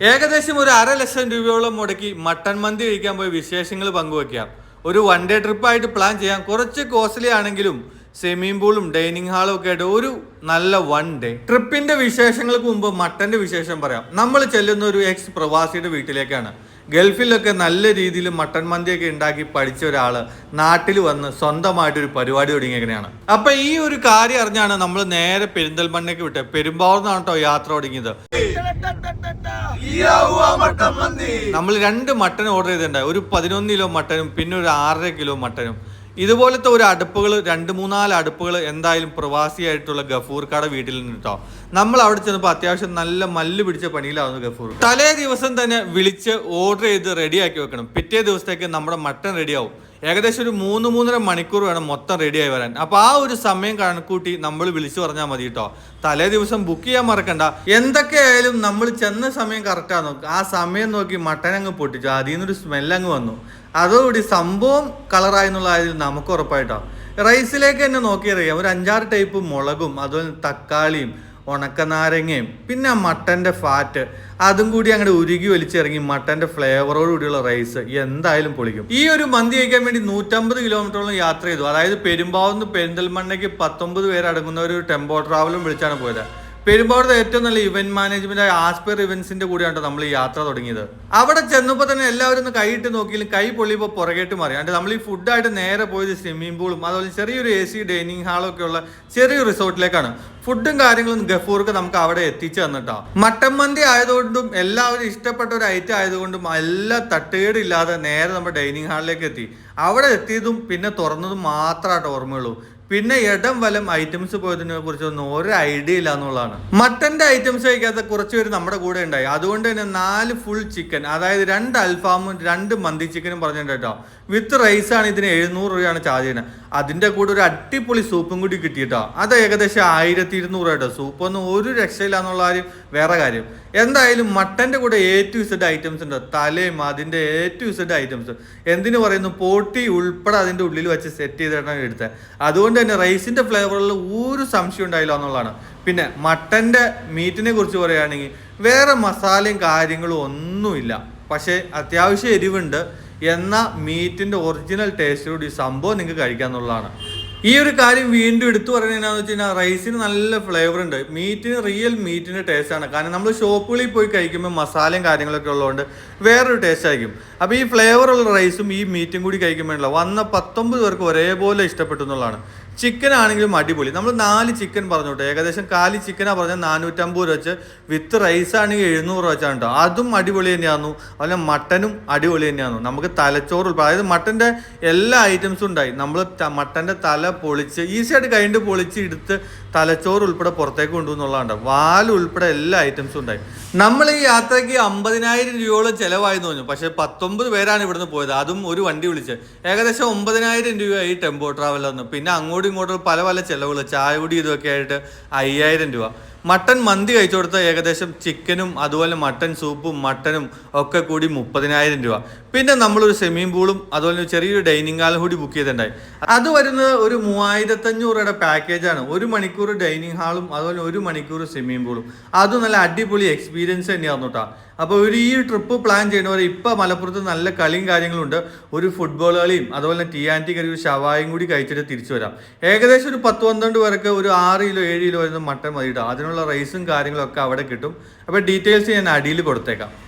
ഏകദേശം ഒരു അര ലക്ഷം രൂപയോളം മുടക്കി മട്ടൻ മന്തി കഴിക്കാൻ പോയി വിശേഷങ്ങൾ പങ്കുവെക്കാം. ഒരു വൺ ഡേ ട്രിപ്പായിട്ട് പ്ലാൻ ചെയ്യാം. കുറച്ച് കോസ്റ്റ്ലി ആണെങ്കിലും സ്വിമ്മിംഗ് പൂളും ഡൈനിങ് ഹാളും ഒക്കെ ആയിട്ട് ഒരു നല്ല വൺ ഡേ ട്രിപ്പിന്റെ വിശേഷങ്ങൾക്ക് മുമ്പ് മട്ടന്റെ വിശേഷം പറയാം. നമ്മൾ ചെല്ലുന്ന ഒരു എക്സ് പ്രവാസിയുടെ വീട്ടിലേക്കാണ്. ഗൾഫിലൊക്കെ നല്ല രീതിയിൽ മട്ടൻ മന്തിയൊക്കെ ഉണ്ടാക്കി പഠിച്ച ഒരാൾ നാട്ടിൽ വന്ന് സ്വന്തമായിട്ട് ഒരു പരിപാടി തുടങ്ങിയേക്കണെയാണ്. അപ്പൊ ഈ ഒരു കാര്യം അറിഞ്ഞാണ് നമ്മൾ നേരെ പെരിന്തൽമണ്ണയ്ക്ക് വിട്ടത്. പെരുമ്പാവൂർന്നാണ് കേട്ടോ യാത്ര തുടങ്ങിയത്. നമ്മൾ രണ്ട് മട്ടൻ ഓർഡർ ചെയ്തിട്ടുണ്ടായി ഒരു പതിനൊന്ന് കിലോ മട്ടനും പിന്നെ ഒരു ആറര കിലോ മട്ടനും. ഇതുപോലത്തെ ഒരു അടുപ്പുകൾ രണ്ട് മൂന്നാൽ അടുപ്പുകൾ എന്തായാലും പ്രവാസിയായിട്ടുള്ള ഗഫൂർക്കാടെ വീട്ടിൽ നിന്ന് കേട്ടോ നമ്മൾ അവിടെ ചെന്നപ്പോൾ അത്യാവശ്യം നല്ല മല്ല് പിടിച്ച പണിയിലാവുന്നു ഗഫൂർ. തലേ ദിവസം തന്നെ വിളിച്ച് ഓർഡർ ചെയ്ത് റെഡിയാക്കി വെക്കണം. പിറ്റേ ദിവസത്തേക്ക് നമ്മുടെ മട്ടൻ റെഡിയാവും ഏകദേശം ഒരു മൂന്ന് മൂന്നര മണിക്കൂർ വേണം മൊത്തം റെഡിയായി വരാൻ. അപ്പോൾ ആ ഒരു സമയം കണക്കൂട്ടി നമ്മൾ വിളിച്ചു പറഞ്ഞാൽ മതി കേട്ടോ തലേ ദിവസം ബുക്ക് ചെയ്യാൻ മറക്കണ്ട. എന്തൊക്കെയായാലും നമ്മൾ ചെന്ന സമയം കറക്റ്റാ നോക്കി. ആ സമയം നോക്കി മട്ടൻ അങ്ങ് പൊട്ടിച്ചു. അതിൽ നിന്നൊരു സ്മെൽ അങ്ങ് വന്നു. അതോടുകൂടി സംഭവം കളറായി എന്നുള്ള കാര്യത്തിൽ നമുക്ക് ഉറപ്പായിട്ടോ. റൈസിലേക്ക് തന്നെ നോക്കിയറിയാം. ഒരു അഞ്ചാറ് ടൈപ്പ് മുളകും അതുപോലെ തക്കാളിയും ഉണക്കനാരങ്ങയും പിന്നെ മട്ടന്റെ ഫാറ്റ് അതും കൂടി അങ്ങോട്ട് ഉരുകി വലിച്ചിറങ്ങി മട്ടന്റെ ഫ്ലേവറോട് കൂടിയുള്ള റൈസ് എന്തായാലും പൊളിക്കും. ഈ ഒരു മന്തി കഴിക്കാൻ വേണ്ടി നൂറ്റമ്പത് കിലോമീറ്ററോളം യാത്ര ചെയ്തു. അതായത് പെരുമ്പാവുന്ന പെരിന്തൽമണ്ണയ്ക്ക് പത്തൊമ്പത് പേരടങ്ങുന്ന ഒരു ടെമ്പോ ട്രാവലും വിളിച്ചാണ് പോയത്. പെരുമ്പാവൂരത്തെ ഏറ്റവും നല്ല ഇവന്റ് മാനേജ്മെന്റ് ആയ ആസ്പെയർ ഇവന്റ്സിന്റെ കൂടെയാണ് നമ്മൾ ഈ യാത്ര തുടങ്ങിയത്? അവിടെ ചെന്നപ്പോൾ തന്നെ എല്ലാവരും ഒന്ന് കൈയിട്ട് നോക്കിയാലും കൈ പൊള്ളിയപ്പോൾ പുറകേട്ട് മാറി. അണ്ട് നമ്മൾ ഈ ഫുഡായിട്ട് നേരെ പോയത് സ്വിമ്മിംഗ് പൂളും അതുപോലെ ചെറിയൊരു എ സി ഡൈനിങ് ഹാളും ഒക്കെ ഉള്ള ചെറിയൊരു റിസോർട്ടിലേക്കാണ്. ഫുഡും കാര്യങ്ങളും ഗഫൂർക്ക് നമുക്ക് അവിടെ എത്തിച്ചു തന്നിട്ടാ. മട്ടൻ മന്തി ആയതുകൊണ്ടും എല്ലാവരും ഇഷ്ടപ്പെട്ട ഒരു ഐറ്റം ആയതുകൊണ്ടും എല്ലാ തട്ടുകേടില്ലാതെ നേരെ നമ്മുടെ ഡൈനിങ് ഹാളിലേക്ക് എത്തി. അവിടെ എത്തിയതും പിന്നെ തുറന്നതും മാത്രമായിട്ട് ഓർമ്മയുള്ളൂ. പിന്നെ ഇടം വലം ഐറ്റംസ് പോയതിനെ കുറിച്ചൊന്നും ഒരു ഐഡിയ ഇല്ല എന്നുള്ളതാണ്. മട്ടന്റെ ഐറ്റംസ് കഴിക്കാത്ത കുറച്ച് പേര് നമ്മുടെ കൂടെ ഉണ്ടായി. അതുകൊണ്ട് തന്നെ നാല് ഫുൾ ചിക്കൻ അതായത് രണ്ട് അൽഫാമും രണ്ട് മന്തി ചിക്കനും പറഞ്ഞിട്ടുണ്ട് കേട്ടോ. വിത്ത് റൈസ് ആണ് ഇതിന് എഴുന്നൂറ് രൂപയാണ് ചാർജ് ചെയ്യുന്നത്. അതിന്റെ കൂടെ ഒരു അടിപൊളി സൂപ്പും കൂടി കിട്ടിയിട്ടോ. അത് ഏകദേശം ആയിരത്തി ഇരുന്നൂറ് കേട്ടോ. സൂപ്പൊന്നും ഒരു രക്ഷയില്ല എന്നുള്ള കാര്യം വേറെ കാര്യം. എന്തായാലും മട്ടന്റെ കൂടെ എ ടു ഇസഡ് ഐറ്റംസ് ഉണ്ട്? തലയും അതിന്റെ എ ടു ഇസഡ് ഐറ്റംസ് എന്തിനു പറയുന്നു? പോട്ടി ഉൾപ്പെടെ അതിന്റെ ഉള്ളിൽ വെച്ച് സെറ്റ് ചെയ്തിട്ടാണ് എടുത്തത്. അതുകൊണ്ട് തന്നെ റൈസിന്റെ ഫ്ലേവറിൽ ഒരു സംശയം ഉണ്ടായില്ല എന്നുള്ളതാണ്. പിന്നെ മട്ടന്റെ മീറ്റിനെ കുറിച്ച് പറയുകയാണെങ്കിൽ വേറെ മസാലയും കാര്യങ്ങളും ഒന്നുമില്ല. പക്ഷേ അത്യാവശ്യം എരിവുണ്ട്. എന്ന മീറ്റിന്റെ ഒറിജിനൽ ടേസ്റ്റോട് ഈ സംഭവം നിങ്ങൾക്ക് കഴിക്കാന്നുള്ളതാണ് ഈ ഒരു കാര്യം വീണ്ടും എടുത്തു പറയുന്നത് എന്താണെന്ന് വെച്ച് കഴിഞ്ഞാൽ റൈസിന് നല്ല ഫ്ലേവർ ഉണ്ട്. മീറ്റിന് റിയൽ മീറ്റിന്റെ ടേസ്റ്റ് ആണ്. കാരണം നമ്മൾ ഷോപ്പുകളിൽ പോയി കഴിക്കുമ്പോൾ മസാലയും കാര്യങ്ങളൊക്കെ ഉള്ളതുകൊണ്ട് വേറൊരു ടേസ്റ്റ് ആയിരിക്കും. അപ്പോൾ ഈ ഫ്ലേവർ ഉള്ള റൈസും ഈ മീറ്റും കൂടി കഴിക്കുമ്പോഴുള്ള വന്ന പത്തൊമ്പത് പേർക്ക് ഒരേപോലെ ഇഷ്ടപ്പെട്ടു എന്നുള്ളതാണ്. ചിക്കൻ ആണെങ്കിലും അടിപൊളി. നമ്മൾ നാല് ചിക്കൻ പറഞ്ഞോട്ടെ. ഏകദേശം കാലി ചിക്കനാണ് പറഞ്ഞാൽ നാനൂറ്റമ്പത് രൂപ വെച്ച്. വിത്ത് റൈസ് ആണെങ്കിൽ എഴുന്നൂറ് രൂപ വെച്ചാണ് കേട്ടോ അതും അടിപൊളി തന്നെയാണ് അതുപോലെ മട്ടനും അടിപൊളി തന്നെയാണ് നമുക്ക് തലച്ചോറ് അതായത് മട്ടന്റെ എല്ലാ ഐറ്റംസും ഉണ്ടായി. നമ്മൾ മട്ടന്റെ തല പൊളിച്ച് ഈസി ആയിട്ട് കഴിഞ്ഞ് പൊളിച്ച് എടുത്ത് തലച്ചോറ് ഉൾപ്പെടെ പുറത്തേക്ക് കൊണ്ടുവന്നുള്ളതാണ് വാൽ ഉൾപ്പെടെ എല്ലാ ഐറ്റംസും ഉണ്ടായി. നമ്മൾ ഈ യാത്രയ്ക്ക് അമ്പതിനായിരം രൂപയോളം ചിലവായി തോന്നുന്നു പക്ഷേ പത്തൊമ്പത് പേരാണ് ഇവിടുന്ന് പോയത്. അതും ഒരു വണ്ടി വിളിച്ച്. ഏകദേശം ഒമ്പതിനായിരം രൂപയായി ടെമ്പോ ട്രാവലറിന് പിന്നെ അങ്ങോട്ടും ഇങ്ങോട്ടും പല പല ചിലവുകൾ ചായപൊടി ഇതൊക്കെ ആയിട്ട് അയ്യായിരം രൂപ. മട്ടൻ മന്തി കഴിച്ചു കൊടുത്ത ഏകദേശം ചിക്കനും അതുപോലെ മട്ടൻ സൂപ്പും മട്ടനും ഒക്കെ കൂടി മുപ്പതിനായിരം രൂപ. പിന്നെ നമ്മളൊരു സ്വിമ്മിംഗ് പൂളും അതുപോലെ ചെറിയൊരു ഡൈനിങ് ഹാളും കൂടി ബുക്ക് ചെയ്തിട്ടുണ്ടായി. അത് വരുന്നത് ഒരു മൂവായിരത്തഞ്ഞൂറ് രൂപയുടെ പാക്കേജാണ് ഒരു മണിക്കൂർ ഡൈനിങ് ഹാളും അതുപോലെ ഒരു മണിക്കൂർ സ്വിമ്മിംഗ് പൂളും അതും നല്ല അടിപൊളി എക്സ്പീരിയൻസ് തന്നെയാണ് കേട്ടോ അപ്പോൾ ഒരു ഈ ട്രിപ്പ് പ്ലാൻ ചെയ്യുന്നവരെ ഇപ്പോൾ മലപ്പുറത്ത് നല്ല കളിയും കാര്യങ്ങളുണ്ട് ഒരു ഫുട്ബോൾ കളിയും അതുപോലെ ടി ആന്റി കറി ഒരു ഷവായും കൂടി കഴിച്ചിട്ട് തിരിച്ചു വരാം. ഏകദേശം ഒരു പത്ത് പന്ത്രണ്ട് പേർക്ക് ഒരു ആറ് കിലോ ഏഴ് കിലോ വരുന്ന മട്ടൻ മതി അതിനുള്ള റൈസും കാര്യങ്ങളൊക്കെ അവിടെ കിട്ടും. അപ്പോൾ ഡീറ്റെയിൽസ് ഞാൻ അടിയിൽ കൊടുത്തേക്കാം.